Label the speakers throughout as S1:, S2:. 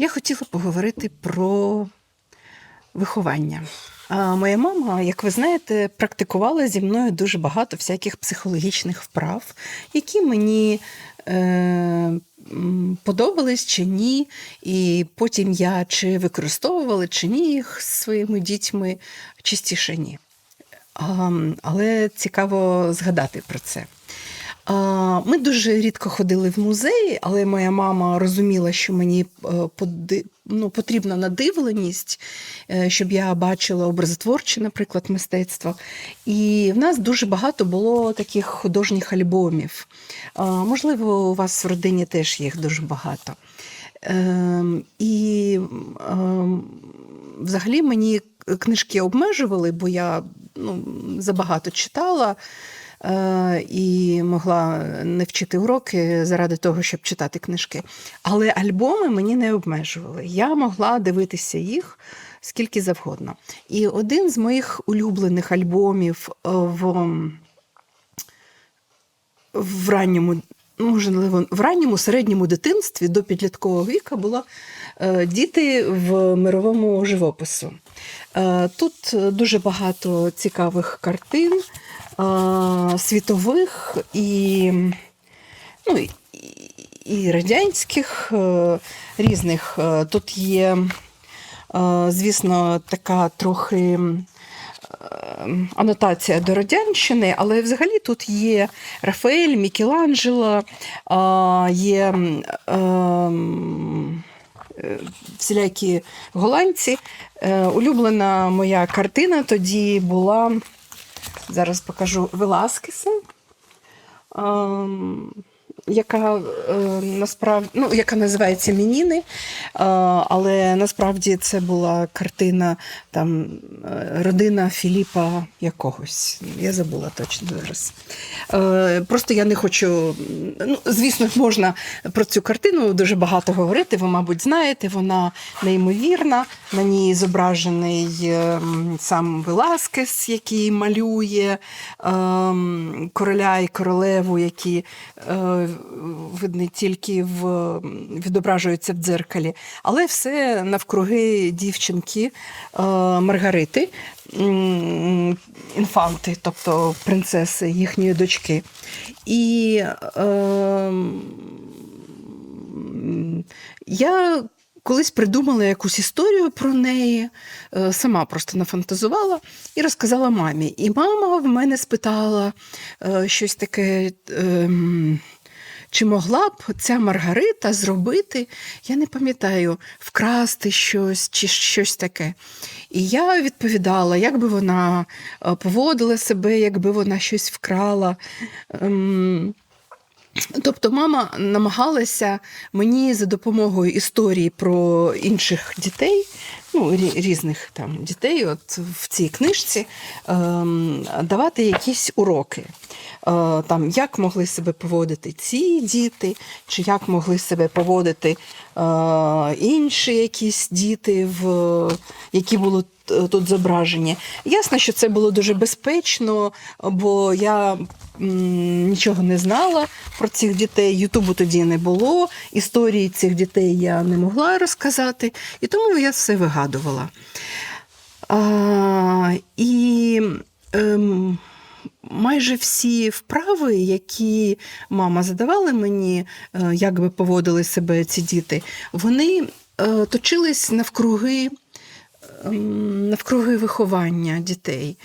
S1: Я хотіла поговорити про виховання. Моя мама, як ви знаєте, практикувала зі мною дуже багато всяких психологічних вправ, які мені е, подобались чи ні. І потім я чи використовувала, чи ні їх з своїми дітьми, частіше ні. Але цікаво згадати про це. Ми дуже рідко ходили в музеї, але моя мама розуміла, що мені е, ну, потрібна надивленість, е, щоб я бачила образотворче, наприклад, мистецтво. І в нас дуже багато було таких художніх альбомів. Можливо, у вас в родині теж їх дуже багато. Ем, І ем, взагалі мені книжки обмежували, бо я ну, забагато читала і могла не вчити уроки заради того, щоб читати книжки. Але альбоми мені не обмежували. Я могла дивитися їх скільки завгодно. І один з моїх улюблених альбомів е, в, в ранньому. Можливо, в ранньому середньому дитинстві до підліткового віку було е, діти в мировому живопису. Е, Тут дуже багато цікавих картин, е, світових і, ну, і, і радянських е, різних. Е, Тут є, е, звісно, така трохи. Анотація до Радянщини, але взагалі тут є Рафаель, Мікеланджело, є всілякі голландці. Улюблена моя картина тоді була, зараз покажу Веласкеса. Яка е, насправді ну, яка називається Мініни, е, але насправді це була картина там е, родина Філіпа якогось. Я забула точно зараз. Е, просто я не хочу. Ну, звісно, можна про цю картину дуже багато говорити. Ви, мабуть, знаєте, вона неймовірна. На ній зображений е, сам Веласкес, який малює ем, короля і королеву, які е, видно тільки в, відображуються в дзеркалі. Але все навкруги дівчинки е, Маргарити, інфанти, тобто принцеси їхньої дочки. І ем, я колись придумала якусь історію про неї, е, сама просто нафантазувала і розказала мамі. І мама в мене спитала е, щось таке. Ем, Чи могла б ця Маргарита зробити, я не пам'ятаю, вкрасти щось чи щось таке. І я відповідала, як би вона е, поводила себе, якби вона щось вкрала. Тобто мама намагалася мені за допомогою історії про інших дітей, ну, різних там дітей, от в цій книжці, ем, давати якісь уроки. Е, там, як могли себе поводити ці діти, чи як могли себе поводити е, інші якісь діти, в, які були тут зображені. Ясно, що це було дуже безпечно, бо я нічого не знала про цих дітей. Ютубу тоді не було, історії цих дітей я не могла розказати, і тому я все вигадувала. А, і ем, майже всі вправи, які мама задавала мені, е, як би поводили себе ці діти, вони е, точились навкруги. Ем, Навкруги виховання дітей.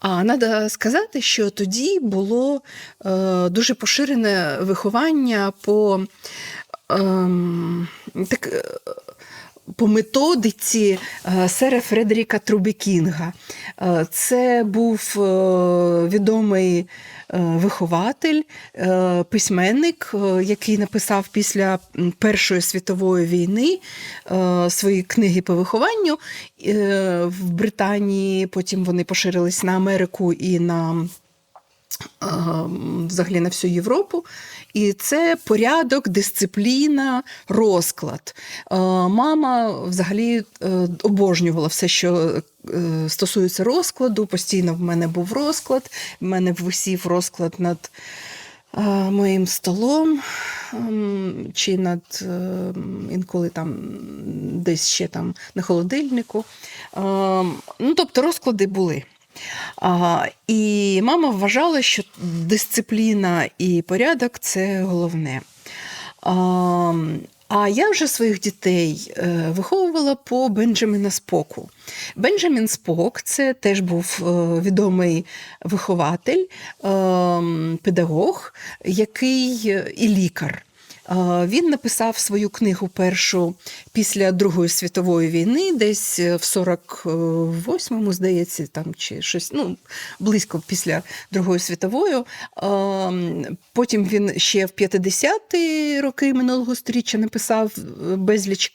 S1: А треба сказати, що тоді було е, дуже поширене виховання по, ем, так, е, по методиці е, сера Фредеріка Трубікінга. Е, Це був е, відомий вихователь, письменник, який написав після Першої світової війни свої книги по вихованню в Британії. Потім вони поширились на Америку і на взагалі на всю Європу. І це порядок, дисципліна, розклад. Е, Мама взагалі е, обожнювала все, що е, стосується розкладу. Постійно в мене був розклад, в мене висів розклад над моїм столом, ем, чи над е, інколи там десь ще там на холодильнику. Ем, Ну, тобто розклади були. А, і мама вважала, що дисципліна і порядок це головне. А, а я вже своїх дітей е, виховувала по Бенджаміна Споку. Бенджамін Спок це теж був е, відомий вихователь, е, педагог, який і лікар. Він написав свою книгу першу після Другої світової війни, десь в 48-му, здається, там чи щось, ну, близько після Другої світової. Ем, Потім він ще в 50-ті роки минулого сторіччя написав е, безліч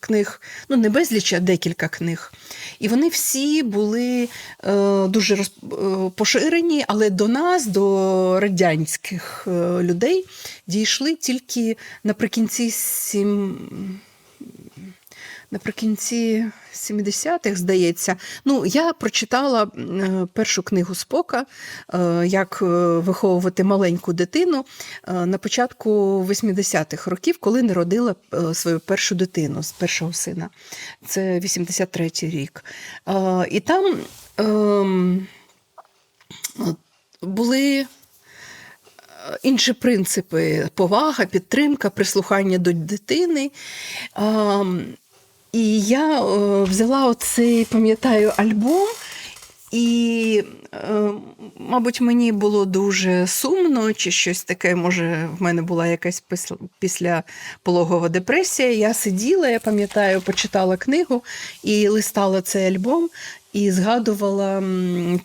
S1: книг, ну не безліч, а декілька книг. І вони всі були е, дуже е, поширені, але до нас, до радянських е, людей, дійшли тільки наприкінці сім. Наприкінці 70-х, здається, ну я прочитала е, першу книгу Спока, е, як е, виховувати маленьку дитину на початку 80-х років, коли народила свою першу дитину з першого сина. Це 83-й рік. І там ем, були інші принципи: повага, підтримка, прислухання до дитини. Я е, взяла оцей, пам'ятаю, альбом. І, мабуть, мені було дуже сумно, чи щось таке, може, в мене була якась пис- післяпологова депресія. Я сиділа, я пам'ятаю, почитала книгу і листала цей альбом, і згадувала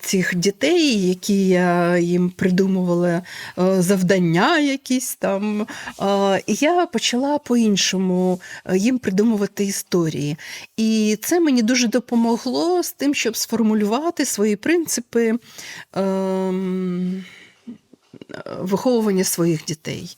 S1: цих дітей, які я їм придумувала е, завдання якісь там. Е, І я почала по-іншому е, їм придумувати історії. І це мені дуже допомогло з тим, щоб сформулювати свої принципи. Ем, Виховування своїх дітей.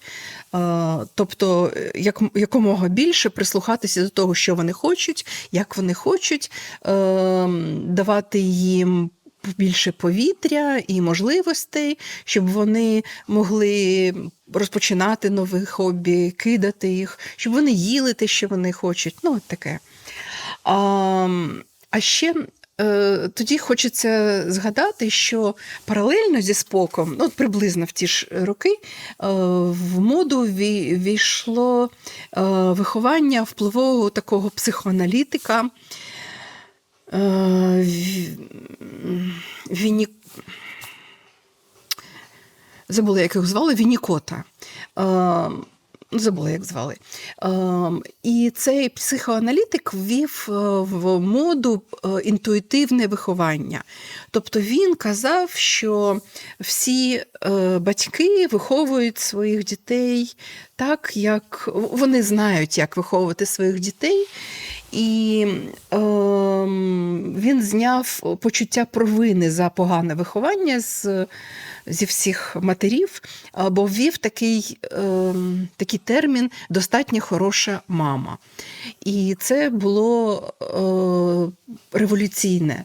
S1: Е, Тобто, е, як, якомога більше прислухатися до того, що вони хочуть, як вони хочуть, ем, давати їм більше повітря і можливостей, щоб вони могли розпочинати нові хобі, кидати їх, щоб вони їли те, що вони хочуть. Ну, от таке. А, а ще тоді хочеться згадати, що паралельно зі споком, ну, приблизно в ті ж роки, е, в моду ві- війшло е, виховання впливового такого психоаналітика. е, Віні... Забула, як його звали, Вінікота. Забула, як звали. Ем, І цей психоаналітик ввів е, в моду е, інтуїтивне виховання. Тобто він казав, що всі е, батьки виховують своїх дітей так, як вони знають, як виховувати своїх дітей. І ем, він зняв почуття провини за погане виховання з, зі всіх матерів, бо ввів такий, ем, такий термін достатньо хороша мама. І це було е, революційне.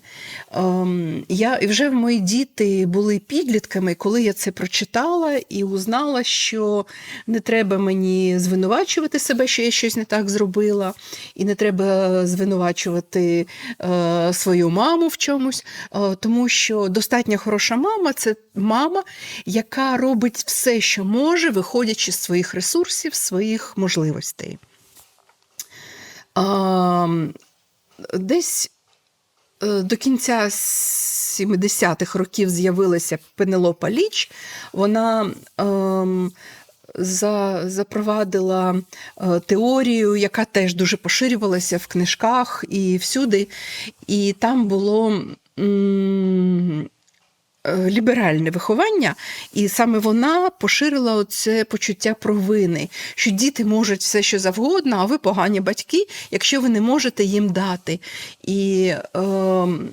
S1: Ем, я, і вже мої діти були підлітками, коли я це прочитала і узнала, що не треба мені звинувачувати себе, що я щось не так зробила, і не треба звинувачувати е, свою маму в чомусь, е, тому що достатньо хороша мама це мама, яка робить все, що може, виходячи з своїх ресурсів, своїх можливостей. А, десь е, до кінця 70-х років з'явилася Пенелопа Ліч. Вона ем, за, запровадила е, теорію, яка теж дуже поширювалася в книжках і всюди. І там було. м, Ліберальне виховання, і саме вона поширила оце почуття провини, що діти можуть все, що завгодно, а ви погані батьки, якщо ви не можете їм дати. І ем,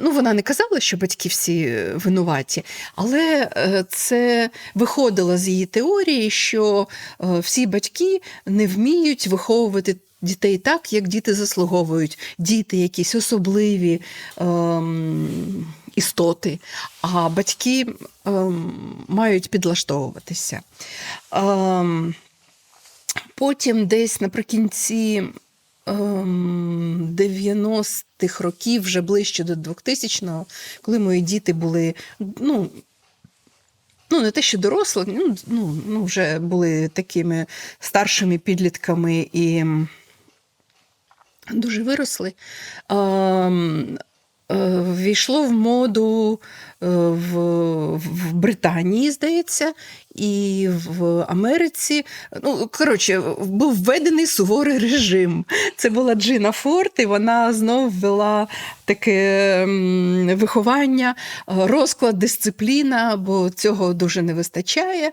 S1: ну, вона не казала, що батьки всі винуваті, але е, це виходило з її теорії, що е, всі батьки не вміють виховувати. Дітей так, як діти заслуговують, діти якісь особливі, ем, істоти, а батьки ем, мають підлаштовуватися. Ем, потім десь наприкінці ем, 90-х років, вже ближче до 2000-го, коли мої діти були ну, ну не те, що дорослі, ну, ну, ну вже були такими старшими підлітками і дуже виросли. Е, Війшло в моду е, в, в Британії, здається, і в Америці. Ну, коротше, був введений суворий режим. Це була Джина Форд, і вона знов ввела таке виховання, розклад, дисципліна, бо цього дуже не вистачає.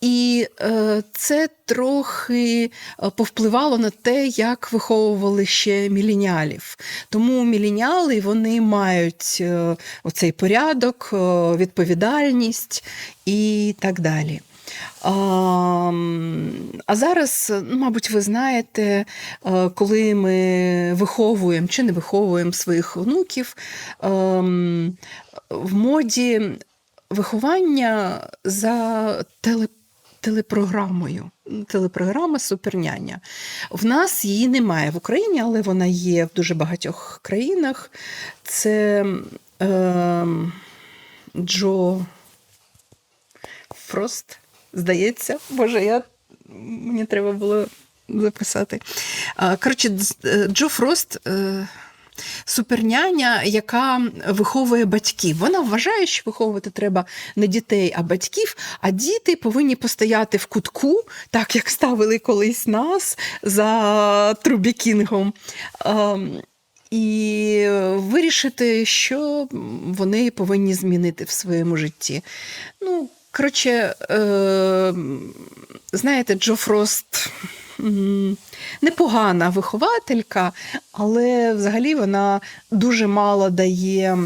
S1: І е, це трохи е, повпливало на те, як виховували ще міленіалів. Тому міленіали вони мають е, оцей порядок, е, відповідальність і так далі. А, зараз, ну, мабуть, ви знаєте, е, коли ми виховуємо чи не виховуємо своїх онуків, ем, в моді виховання за теле, телепрограмою. Телепрограма Суперняня. В нас її немає в Україні, але вона є в дуже багатьох країнах. Це е, Джо Фрост, здається. Боже, я... мені треба було записати. Коротше, е, Джо Фрост. е, Суперняня, яка виховує батьків. Вона вважає, що виховувати треба не дітей, а батьків, а діти повинні постояти в кутку, так як ставили колись нас за Трубікінгом. Ем, І вирішити, що вони повинні змінити в своєму житті. Ну, коротше, е, знаєте, Джо Фрост непогана вихователька, але взагалі вона дуже мало дає.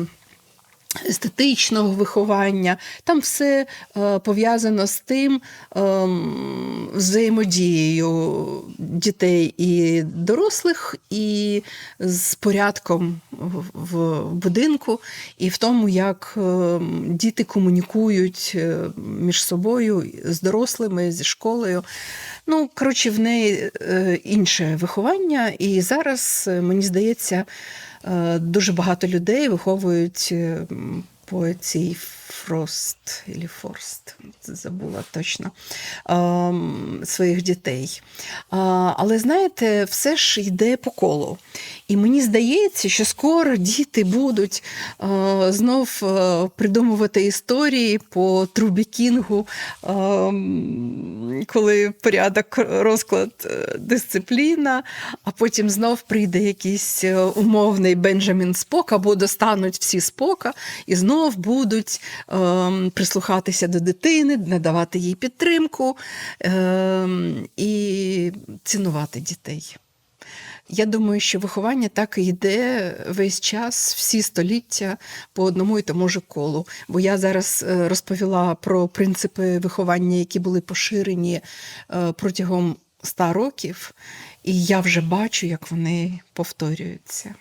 S1: Естетичного виховання, там все е, пов'язано з тим ем, взаємодією дітей і дорослих, і з порядком в, в будинку, і в тому, як ем, діти комунікують е, між собою з дорослими, зі школою. Ну, коротше, в неї е, інше виховання, і зараз, е, мені здається, е, дуже багато людей виховують е, по цій Фрост і Форст, забула точно ем, своїх дітей. Але знаєте, все ж йде по колу. І мені здається, що скоро діти будуть е, знов е, придумувати історії по Трубі Кінгу, ем, коли порядок, розклад, е, дисципліна, а потім знов прийде якийсь умовний Бенджамін Спок, або достануть всі спока і знов будуть прислухатися до дитини, надавати їй підтримку ем, і цінувати дітей. Я думаю, що виховання так і йде весь час, всі століття по одному і тому ж колу. Бо я зараз е, розповіла про принципи виховання, які були поширені е, протягом ста років, і я вже бачу, як вони повторюються.